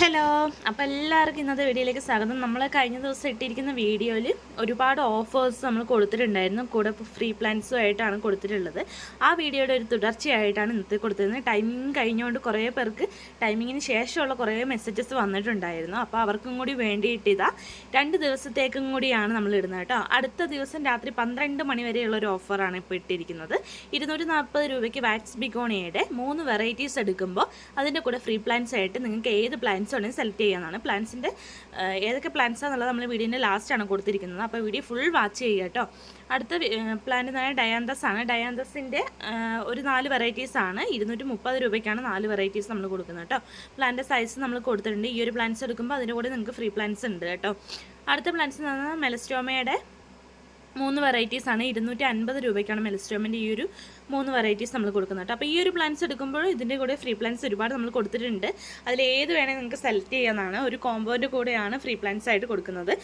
Hello അപ്പോൾ എല്ലാവർക്കും ഇന്നത്തെ വീഡിയോയിലേക്ക് സ്വാഗതം. നമ്മൾ കഴിഞ്ഞ ദിവസം ഇട്ടിരിക്കുന്ന വീഡിയോയിൽ ഒരുപാട് ഓഫേഴ്സ് നമ്മൾ കൊടുത്തിട്ടുണ്ടായിരുന്നു. കൂടെ ഇപ്പോൾ ഫ്രീ പ്ലാൻസും ആയിട്ടാണ് കൊടുത്തിട്ടുള്ളത്. ആ വീഡിയോയുടെ ഒരു തുടർച്ചയായിട്ടാണ് ഇന്നത്തെ കൊടുത്തിരുന്നത്. ടൈമിംഗ് കഴിഞ്ഞുകൊണ്ട് കുറേ പേർക്ക് ടൈമിങ്ങിന് ശേഷമുള്ള കുറേ മെസ്സേജസ് വന്നിട്ടുണ്ടായിരുന്നു. അപ്പോൾ അവർക്കും കൂടി വേണ്ടിയിട്ടിതാ. രണ്ട് ദിവസത്തേക്കും കൂടിയാണ് നമ്മൾ ഇടുന്നത് കേട്ടോ. അടുത്ത ദിവസം രാത്രി പന്ത്രണ്ട് മണി വരെയുള്ള ഒരു ഓഫറാണ് ഇപ്പോൾ ഇട്ടിരിക്കുന്നത്. ഇരുന്നൂറ്റി നാൽപ്പത് രൂപയ്ക്ക് വാക്സ് ബിഗോണിയുടെ മൂന്ന് വെറൈറ്റീസ് എടുക്കുമ്പോൾ അതിന്റെ കൂടെ ഫ്രീ പ്ലാൻസ് ആയിട്ട് നിങ്ങൾക്ക് ഏത് പ്ലാൻസ് വേണമെങ്കിൽ സെലക്ട് ചെയ്യാനാണ് പ്ലാന്റ്സിന്റെ ഏതൊക്കെ പ്ലാൻസ് ആണെന്നുള്ളത് നമ്മൾ വീഡിയോന്റെ ലാസ്റ്റാണ് കൊടുത്തിരിക്കുന്നത്. അപ്പോൾ വീഡിയോ ഫുൾ വാച്ച് ചെയ്യുക കേട്ടോ. അടുത്ത പ്ലാന്റ് എന്ന് പറഞ്ഞാൽ ഡയാന്തസ് ആണ്. ഡയാന്തസിന്റെ ഒരു നാല് വെറൈറ്റീസ് ആണ്. ഇരുന്നൂറ്റി മുപ്പത് രൂപയ്ക്കാണ് നാല് വെറൈറ്റീസ് നമ്മൾ കൊടുക്കുന്നത് കേട്ടോ. പ്ലാന്റ് സൈസ് നമ്മൾ കൊടുത്തിട്ടുണ്ട്. ഈ ഒരു പ്ലാന്റ്സ് എടുക്കുമ്പോൾ അതിന്റെ കൂടെ നിങ്ങൾക്ക് ഫ്രീ പ്ലാന്റ്സ് ഉണ്ട് കേട്ടോ. അടുത്ത പ്ലാന്റ്സ് എന്ന് പറഞ്ഞാൽ മെലസ്റ്റോമയുടെ മൂന്ന് വെറൈറ്റീസ് ആണ്. ഇരുന്നൂറ്റി അൻപത് രൂപയ്ക്കാണ് മെലിസ്റ്റോമിന്റെ ഈ ഒരു മൂന്ന് വെറൈറ്റീസ് നമ്മൾ കൊടുക്കുന്നത് കേട്ടോ. അപ്പോൾ ഈ ഒരു പ്ലാൻസ് എടുക്കുമ്പോൾ ഇതിന്റെ കൂടെ ഫ്രീ പ്ലാൻസ് ഒരുപാട് നമ്മൾ കൊടുത്തിട്ടുണ്ട്. അതിൽ ഏത് വേണമെങ്കിൽ നിങ്ങൾക്ക് സെലക്ട് ചെയ്യാനാണ് ഒരു കോമ്പോന്റെ കൂടെയാണ് ഫ്രീ പ്ലാൻസ് ആയിട്ട് കൊടുക്കുന്നത്.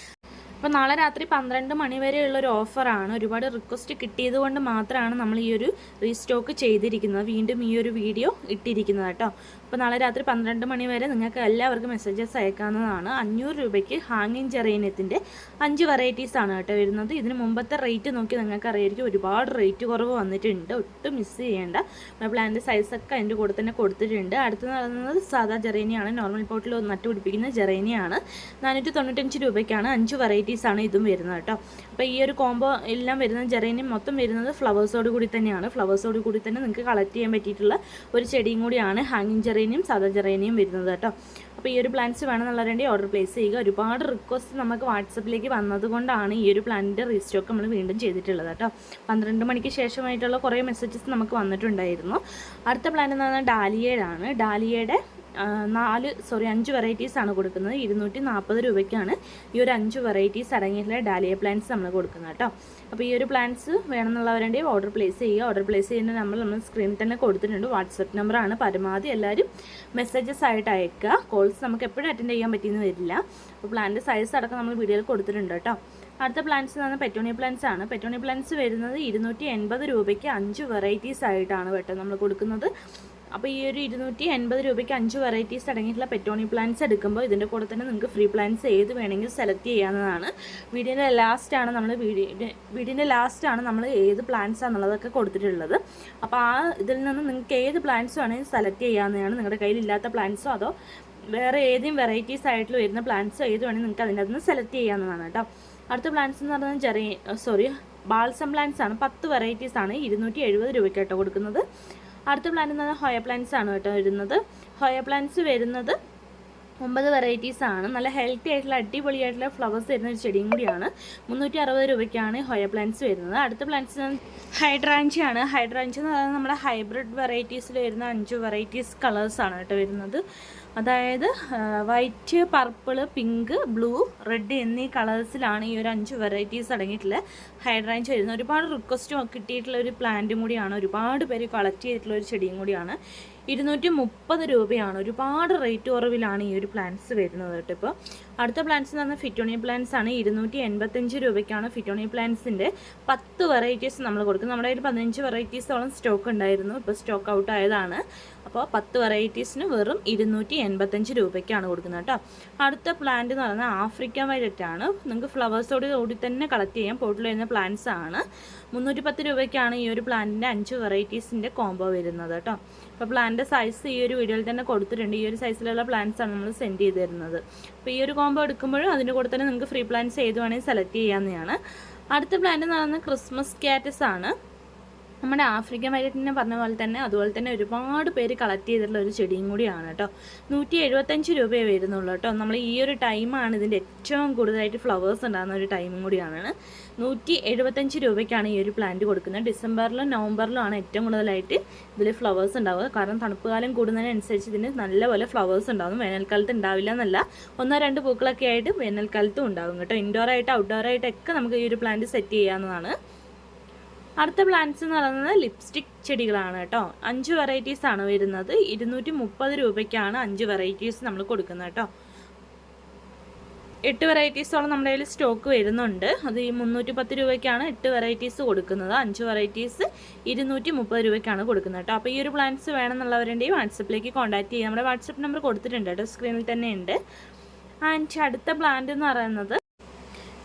അപ്പോൾ നാളെ രാത്രി പന്ത്രണ്ട് മണി വരെയുള്ള ഒരു ഓഫറാണ് ഒരുപാട് റിക്വസ്റ്റ് കിട്ടിയത് കൊണ്ട് മാത്രമാണ് നമ്മൾ ഈ ഒരു റീസ്റ്റോക്ക് ചെയ്തിരിക്കുന്നത്. വീണ്ടും ഈ ഒരു വീഡിയോ ഇട്ടിരിക്കുന്നത് കേട്ടോ. അപ്പോൾ നാളെ രാത്രി പന്ത്രണ്ട് മണി വരെ നിങ്ങൾക്ക് എല്ലാവർക്കും മെസ്സേജസ് അയക്കാവുന്നതാണ്. അഞ്ഞൂറ് രൂപയ്ക്ക് ഹാങ്ങിങ് ജെറേനിയത്തിന്റെ അഞ്ച് വെറൈറ്റീസ് ആണ് കേട്ടോ വരുന്നത്. ഇതിന് മുമ്പത്തെ റേറ്റ് നോക്കി നിങ്ങൾക്ക് അറിയായിരിക്കും ഒരുപാട് റേറ്റ് കുറവ് വന്നിട്ടുണ്ട്. ഒട്ടും മിസ് ചെയ്യേണ്ട. പ്ലാന്റ് സൈസൊക്കെ അതിന്റെ കൂടെ തന്നെ കൊടുത്തിട്ടുണ്ട്. അടുത്ത് നടന്നത് സാധാ ജെറേനിയാണ്. നോർമൽ പോട്ടിൽ പിടിപ്പിക്കുന്ന ജെറേനിയാണ്. നാനൂറ്റി തൊണ്ണൂറ്റഞ്ച് രൂപയ്ക്കാണ് അഞ്ച് വെറൈറ്റീസ് ആണ് ഇതും വരുന്നത് കേട്ടോ. അപ്പോൾ ഈ ഒരു കോംബോ എല്ലാം വരുന്ന ജെറേനിയം മൊത്തം വരുന്നത് ഫ്ലവേഴ്സോട് കൂടി തന്നെയാണ്. ഫ്ലവേഴ്സോട് കൂടി തന്നെ നിങ്ങൾക്ക് കളക്ട് ചെയ്യാൻ പറ്റിയിട്ടുള്ള ഒരു ചെടിയും കൂടിയാണ് ഹാങ്ങിങ് ജെറേനിയം സാധാ ജെറേനിയം വരുന്നത് കേട്ടോ. അപ്പോൾ ഈ ഒരു പ്ലാന്റ്സ് വേണമെന്നുള്ളവരുടെ ഓർഡർ പ്ലേസ് ചെയ്യുക. ഒരുപാട് റിക്വസ്റ്റ് നമുക്ക് വാട്സപ്പിലേക്ക് വന്നതുകൊണ്ടാണ് ഈ ഒരു പ്ലാന്റിന്റെ റീസ്റ്റോക്ക് നമ്മൾ വീണ്ടും ചെയ്തിട്ടുള്ളത് കേട്ടോ. പന്ത്രണ്ട് മണിക്ക് ശേഷമായിട്ടുള്ള കുറേ മെസ്സേജസ് നമുക്ക് വന്നിട്ടുണ്ടായിരുന്നു. അടുത്ത പ്ലാന്റ് എന്ന് പറഞ്ഞാൽ ഡാലിയയുടെ ഡാലിയയുടെ നാല് സോറി അഞ്ച് വെറൈറ്റീസ് ആണ് കൊടുക്കുന്നത്. ഇരുന്നൂറ്റി നാൽപ്പത് രൂപയ്ക്കാണ് ഈ ഒരു അഞ്ച് വെറൈറ്റീസ് അടങ്ങിയിട്ടുള്ള ഡാലിയ പ്ലാന്റ്സ് നമ്മൾ കൊടുക്കുന്നത് കേട്ടോ. അപ്പോൾ ഈ ഒരു പ്ലാന്റ്സ് വേണമെന്നുള്ളവരുടെ ഓർഡർ പ്ലേസ് ചെയ്യുക. ഓർഡർ പ്ലേസ് ചെയ്യുന്ന നമ്മൾ നമ്മൾ സ്ക്രീനിൽ തന്നെ കൊടുത്തിട്ടുണ്ട്. വാട്സപ്പ് നമ്പറാണ് പരമാവധി എല്ലാവരും മെസ്സേജസ് ആയിട്ട് അയക്കുക. കോൾസ് നമുക്ക് എപ്പോഴും അറ്റൻഡ് ചെയ്യാൻ പറ്റിയെന്ന് വരില്ല. അപ്പോൾ പ്ലാന്റ് സൈസ് അടക്കം നമ്മൾ വീഡിയോയിൽ കൊടുത്തിട്ടുണ്ട് കേട്ടോ. അടുത്ത പ്ലാന്റ്സ് എന്ന് പറഞ്ഞാൽ പെറ്റോണി പ്ലാന്റ്സ് ആണ്. പെറ്റോണി പ്ലാന്റ്സ് വരുന്നത് ഇരുന്നൂറ്റി എൺപത് രൂപയ്ക്ക് അഞ്ച് വെറൈറ്റീസ് ആയിട്ടാണ് കേട്ടോ നമ്മൾ കൊടുക്കുന്നത്. അപ്പോൾ ഈ ഒരു ഇരുന്നൂറ്റി എൺപത് രൂപയ്ക്ക് അഞ്ച് വെറൈറ്റീസ് അടങ്ങിയിട്ടുള്ള പെറ്റോണി പ്ലാന്റ്സ് എടുക്കുമ്പോൾ ഇതിന്റെ കൂടെ തന്നെ നിങ്ങൾക്ക് ഫ്രീ പ്ലാന്റ്സ് ഏത് വേണമെങ്കിലും സെലക്ട് ചെയ്യാവുന്നതാണ്. വീഡിയോന്റെ ലാസ്റ്റാണ് നമ്മൾ വീഡിയോ വീഡിയോന്റെ ലാസ്റ്റാണ് നമ്മൾ ഏത് പ്ലാന്റ്സ് ആണെന്നുള്ളതൊക്കെ കൊടുത്തിട്ടുള്ളത്. അപ്പോൾ ആ ഇതിൽ നിന്ന് നിങ്ങൾക്ക് ഏത് പ്ലാന്റ്സ് വേണമെങ്കിൽ സെലക്ട് ചെയ്യാവുന്നതാണ്. നിങ്ങളുടെ കയ്യിലില്ലാത്ത പ്ലാന്റ്സോ അതോ വേറെ ഏതെങ്കിലും വെറൈറ്റീസ് ആയിട്ടുള്ള വരുന്ന പ്ലാന്റ്സോ ഏത് വേണമെങ്കിൽ നിങ്ങൾക്ക് അതിന്റെ അതിന് സെലക്ട് ചെയ്യാവുന്നതാണ് കേട്ടോ. അടുത്ത പ്ലാന്റ്സ് എന്ന് പറഞ്ഞാൽ ചെറിയ സോറി ബാൽസം പ്ലാന്റ്സ് ആണ്. പത്ത് വെറൈറ്റീസ് ആണ് ഇരുന്നൂറ്റി എഴുപത് രൂപയ്ക്ക് കേട്ടോ കൊടുക്കുന്നത്. അടുത്ത പ്ലാന്റ് എന്ന് പറഞ്ഞാൽ ഹോയ പ്ലാന്റ്സ് ആണ് കേട്ടോ വരുന്നത് ഹോയ പ്ലാന്റ്സ് വരുന്നത് ഒമ്പത് വെറൈറ്റീസ് ആണ്. നല്ല ഹെൽത്തി ആയിട്ടുള്ള അടിപൊളിയായിട്ടുള്ള ഫ്ലവേഴ്സ് വരുന്ന ഒരു ചെടിയും കൂടിയാണ്. മുന്നൂറ്റി അറുപത് രൂപയ്ക്കാണ് ഹോയ പ്ലാന്റ്സ് വരുന്നത്. അടുത്ത പ്ലാന്റ്സ് ഹൈഡ്രാഞ്ചിയാണ് ഹൈഡ്രാഞ്ചി എന്ന് പറയുന്നത് നമ്മുടെ ഹൈബ്രിഡ് വെറൈറ്റീസിൽ വരുന്ന അഞ്ച് വെറൈറ്റീസ് കളേഴ്സാണ് കേട്ടോ വരുന്നത്. അതായത് white purple pink blue red എന്നീ കളേഴ്സിലാണ് ഈ ഒരു അഞ്ച് വെറൈറ്റീസ് അടങ്ങിയിട്ടുള്ള ഹൈഡ്രാഞ്ച് വരുന്നത് ഒരുപാട് റിക്വസ്റ്റ് കിട്ടിയിട്ടുള്ള ഒരു പ്ലാന്റും കൂടിയാണ്. ഒരുപാട് പേര് കളക്ട് ചെയ്തിട്ടുള്ള ഒരു ചെടിയും കൂടിയാണ്. ഇരുന്നൂറ്റി മുപ്പത് രൂപയാണ്. ഒരുപാട് റേറ്റ് കുറവിലാണ് ഈ ഒരു പ്ലാന്റ്സ് വരുന്നത് കേട്ടോ ഇപ്പോൾ അടുത്ത പ്ലാന്റ്സ് എന്ന് പറഞ്ഞാൽ ഫിറ്റോണിയ പ്ലാന്റ്സ് ആണ്. ഇരുന്നൂറ്റി എൺപത്തഞ്ച് രൂപയ്ക്കാണ് ഫിറ്റോണിയ പ്ലാന്റ്സിന്റെ പത്ത് വെറൈറ്റീസ് നമ്മൾ കൊടുക്കും നമ്മുടെ കയ്യിൽ പതിനഞ്ച് വെറൈറ്റീസോളം സ്റ്റോക്ക് ഉണ്ടായിരുന്നു. ഇപ്പോൾ സ്റ്റോക്ക് ഔട്ട് ആയതാണ്. അപ്പോൾ പത്ത് വെറൈറ്റീസിന് വെറും ഇരുന്നൂറ്റി എൺപത്തഞ്ച് രൂപയ്ക്കാണ് കൊടുക്കുന്നത് കേട്ടോ. അടുത്ത പ്ലാന്റ് എന്ന് പറഞ്ഞാൽ ആഫ്രിക്കൻ വയലറ്റ് ആണ്. നിങ്ങൾക്ക് ഫ്ലവേഴ്സോട് കൂടി തന്നെ കളക്ട് ചെയ്യാം. പോട്ടിൽ വരുന്ന പ്ലാന്റ്സ് ആണ്. മുന്നൂറ്റി പത്ത് രൂപയ്ക്കാണ് ഈ ഒരു പ്ലാന്റിന്റെ അഞ്ച് വെറൈറ്റീസിന്റെ കോംബോ വരുന്നത് കേട്ടോ. അപ്പോൾ പ്ലാന്റ് സൈസ് ഈ ഒരു വീഡിയോയിൽ തന്നെ കൊടുത്തിട്ടുണ്ട്. ഈ ഒരു സൈസിലുള്ള പ്ലാന്റ്സ് ആണ് നമ്മൾ സെൻഡ് ചെയ്ത് തരുന്നത്. അപ്പോൾ ഈ ഒരു കോംബോ എടുക്കുമ്പോഴും അതിന്റെ കൂടെ തന്നെ നിങ്ങൾക്ക് ഫ്രീ പ്ലാന്റ്സ് ഏത് വേണമെങ്കിൽ സെലക്ട് ചെയ്യാവുന്നതാണ്. അടുത്ത പ്ലാന്റ് എന്ന് പറയുന്നത് ക്രിസ്മസ് കാറ്റസ് ആണ്. നമ്മുടെ ആഫ്രിക്കൻ വൈലറ്റിനെ പറഞ്ഞ പോലെ തന്നെ അതുപോലെ തന്നെ ഒരുപാട് പേര് കളക്ട് ചെയ്തിട്ടുള്ള ഒരു ചെടിയും കൂടിയാണ് കേട്ടോ നൂറ്റി എഴുപത്തഞ്ച് രൂപയെ വരുന്നുള്ളൂ കേട്ടോ നമ്മൾ ഈ ഒരു ടൈമാണ് ഇതിന്റെ ഏറ്റവും കൂടുതലായിട്ട് ഫ്ലവേഴ്സ് ഉണ്ടാകുന്ന ഒരു ടൈമും കൂടിയാണ്. നൂറ്റി എഴുപത്തഞ്ച് രൂപയ്ക്കാണ് ഈ ഒരു പ്ലാന്റ് കൊടുക്കുന്നത്. ഡിസംബറിലും നവംബറിലും ആണ് ഏറ്റവും കൂടുതലായിട്ട് ഇതിൽ ഫ്ലവേഴ്സ് ഉണ്ടാവുക. കാരണം തണുപ്പ് കാലം കൂടുന്നതിനനുസരിച്ച് ഇതിന് നല്ലപോലെ ഫ്ലവേഴ്സ് ഉണ്ടാകും വേനൽക്കാലത്ത് ഉണ്ടാവില്ല എന്നല്ല. ഒന്നോ രണ്ട് പൂക്കളൊക്കെ ആയിട്ട് വേനൽക്കാലത്തും ഉണ്ടാകും കേട്ടോ ഇൻഡോർ ആയിട്ട് ഔട്ട്ഡോർ നമുക്ക് ഈ ഒരു പ്ലാന്റ് സെറ്റ് ചെയ്യാവുന്നതാണ്. അടുത്ത പ്ലാന്റ്സ് എന്ന് പറയുന്നത് ലിപ്സ്റ്റിക് ചെടികളാണ് കേട്ടോ. അഞ്ച് വെറൈറ്റീസ് ആണ് വരുന്നത്. ഇരുന്നൂറ്റി മുപ്പത് രൂപയ്ക്കാണ് അഞ്ച് വെറൈറ്റീസ് നമ്മൾ കൊടുക്കുന്നത് കേട്ടോ. എട്ട് വെറൈറ്റീസോളം നമ്മുടെ കയ്യിൽ സ്റ്റോക്ക് വരുന്നുണ്ട്. അത് ഈ മുന്നൂറ്റി പത്ത് രൂപയ്ക്കാണ് എട്ട് വെറൈറ്റീസ് കൊടുക്കുന്നത്. അഞ്ച് വെറൈറ്റീസ് ഇരുന്നൂറ്റി മുപ്പത് രൂപയ്ക്കാണ് കൊടുക്കുന്നത് കേട്ടോ. അപ്പോൾ ഈ ഒരു പ്ലാന്റ്സ് വേണമെന്നുള്ളവരുണ്ടെങ്കിൽ വാട്സപ്പിലേക്ക് കോൺടാക്ട് ചെയ്യുക നമ്മുടെ വാട്സപ്പ് നമ്പർ കൊടുത്തിട്ടുണ്ട് കേട്ടോ. സ്ക്രീനിൽ തന്നെ ഉണ്ട്. ആൻഡ് അടുത്ത പ്ലാന്റ് എന്ന് പറയുന്നത്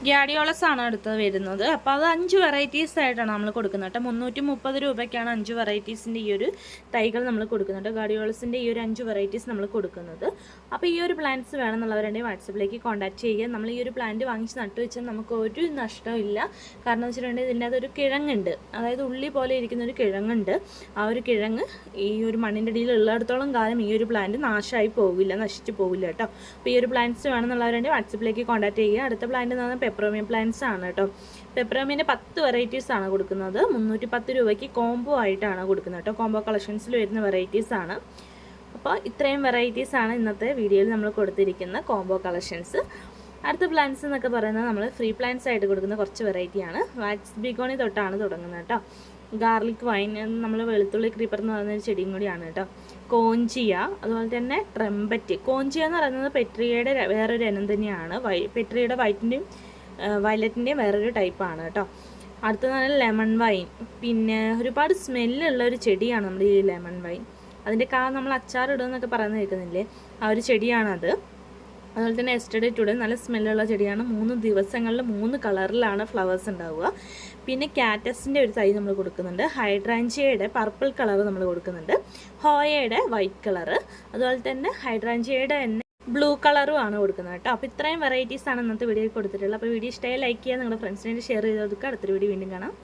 ഗ്യാഡിയോളസ് ആണ് അടുത്ത് വരുന്നത്. അപ്പോൾ അത് അഞ്ച് വെറൈറ്റീസ് ആയിട്ടാണ് നമ്മൾ കൊടുക്കുന്നത് കേട്ടോ. മുന്നൂറ്റി മുപ്പത് രൂപയ്ക്കാണ് അഞ്ച് വെറൈറ്റീസിന്റെ ഈ ഒരു തൈകൾ നമ്മൾ കൊടുക്കുന്നുണ്ട് ഗാഡിയോളസിന്റെ ഈ ഒരു അഞ്ച് വെറൈറ്റീസ് നമ്മൾ കൊടുക്കുന്നത്. അപ്പോൾ ഈ ഒരു പ്ലാന്റ്സ് വേണമെന്നുള്ളവരുണ്ടെങ്കിൽ വാട്സപ്പിലേക്ക് കോൺടാക്ട് ചെയ്യുക. നമ്മൾ ഈ ഒരു പ്ലാന്റ് വാങ്ങിച്ച് നട്ടു വെച്ചാൽ നമുക്ക് ഒരു നഷ്ടമില്ല കാരണം എന്ന് വെച്ചിട്ടുണ്ടെങ്കിൽ ഇതിന്റെ അതൊരു കിഴങ്ങുണ്ട്. അതായത് ഉള്ളി പോലെ ഇരിക്കുന്ന ഒരു കിഴങ്ങുണ്ട്. ആ ഒരു കിഴങ്ങ് ഈ ഒരു മണ്ണിന്റെ അടിയിൽ ഉള്ളിടത്തോളം കാലം ഈ ഒരു പ്ലാന്റ് നാശമായി പോകില്ല നശിച്ചു പോകില്ല കേട്ടോ. അപ്പോൾ ഈ ഒരു പ്ലാന്റ്സ് വേണമെന്നുള്ളവരുണ്ടെങ്കിൽ വാട്സപ്പിലേക്ക് കോൺടാക്ട് ചെയ്യുക. അടുത്ത പ്ലാന്റ് എന്ന് പറഞ്ഞാൽ പെപ്രോമിയം പ്ലാന്റ്സ് ആണ് കേട്ടോ പെപ്രോമിയന്റെ പത്ത് വെറൈറ്റീസ് ആണ് കൊടുക്കുന്നത്. മുന്നൂറ്റി പത്ത് രൂപയ്ക്ക് കോംബോ ആയിട്ടാണ് കൊടുക്കുന്നത് കേട്ടോ കോംബോ കളക്ഷൻസിൽ വരുന്ന വെറൈറ്റീസ് ആണ്. അപ്പോൾ ഇത്രയും വെറൈറ്റീസ് ആണ് ഇന്നത്തെ വീഡിയോയിൽ നമ്മൾ കൊടുത്തിരിക്കുന്ന കോംബോ കളക്ഷൻസ് അടുത്ത പ്ലാന്റ്സ് എന്നൊക്കെ പറയുന്നത് നമ്മൾ ഫ്രീ പ്ലാന്റ്സ് ആയിട്ട് കൊടുക്കുന്ന കുറച്ച് വെറൈറ്റിയാണ് വാക്സ് ബിഗോണി തൊട്ടാണ് തുടങ്ങുന്നത് കേട്ടോ ഗാർലിക് വൈൻ നമ്മൾ വെളുത്തുള്ളി ക്രീപ്പർ എന്ന് പറയുന്ന ചെടിയും കൂടിയാണ് കേട്ടോ കോഞ്ചിയ അതുപോലെ തന്നെ ട്രംബറ്റ് കോഞ്ചിയ എന്ന് പറയുന്നത് പെട്രിയയുടെ വേറൊരു ഇനം തന്നെയാണ്. പെട്രിയയുടെ വൈറ്റിന്റെയും വയലറ്റിന്റെയും വേറൊരു ടൈപ്പാണ് കേട്ടോ. പറഞ്ഞാൽ ലെമൺ വൈൻ പിന്നെ ഒരുപാട് സ്മെല്ലുള്ള ഒരു ചെടിയാണ് നമ്മുടെ ഈ ലെമൺ വൈൻ അതിന്റെ കാ നമ്മൾ അച്ചാറിടുമെന്നൊക്കെ പറയുന്നത് കേൾക്കുന്നില്ലേ? ആ ഒരു ചെടിയാണത് അതുപോലെ തന്നെ എസ്റ്റഡേ ടുഡേ നല്ല സ്മെല്ലുള്ള ചെടിയാണ്. മൂന്ന് ദിവസങ്ങളിൽ മൂന്ന് കളറിലാണ് ഫ്ലവേഴ്സ് ഉണ്ടാവുക. പിന്നെ കാറ്റസിന്റെ ഒരു തൈ നമ്മൾ കൊടുക്കുന്നുണ്ട്. ഹൈഡ്രാഞ്ചിയയുടെ പർപ്പിൾ കളർ നമ്മൾ കൊടുക്കുന്നുണ്ട്. ഹോയയുടെ വൈറ്റ് കളറ് അതുപോലെ തന്നെ ഹൈഡ്രാഞ്ചിയയുടെ തന്നെ ബ്ലൂ കളറും ആണ് കൊടുക്കുന്നത് കേട്ടോ. അപ്പോൾ ഇത്രയും വെറൈറ്റീസാണ് ഇന്നത്തെ വീഡിയോയിൽ കൊടുത്തിട്ടുള്ളത്. അപ്പോൾ വീഡിയോ ഇഷ്ടമായി ലൈക്ക് ചെയ്യുക നിങ്ങളുടെ ഫ്രണ്ട്സിനായിട്ട് ഷെയർ ചെയ്ത് കൊടുക്കുക. അടുത്തൊരു വീഡിയോ വീണ്ടും കാണാം.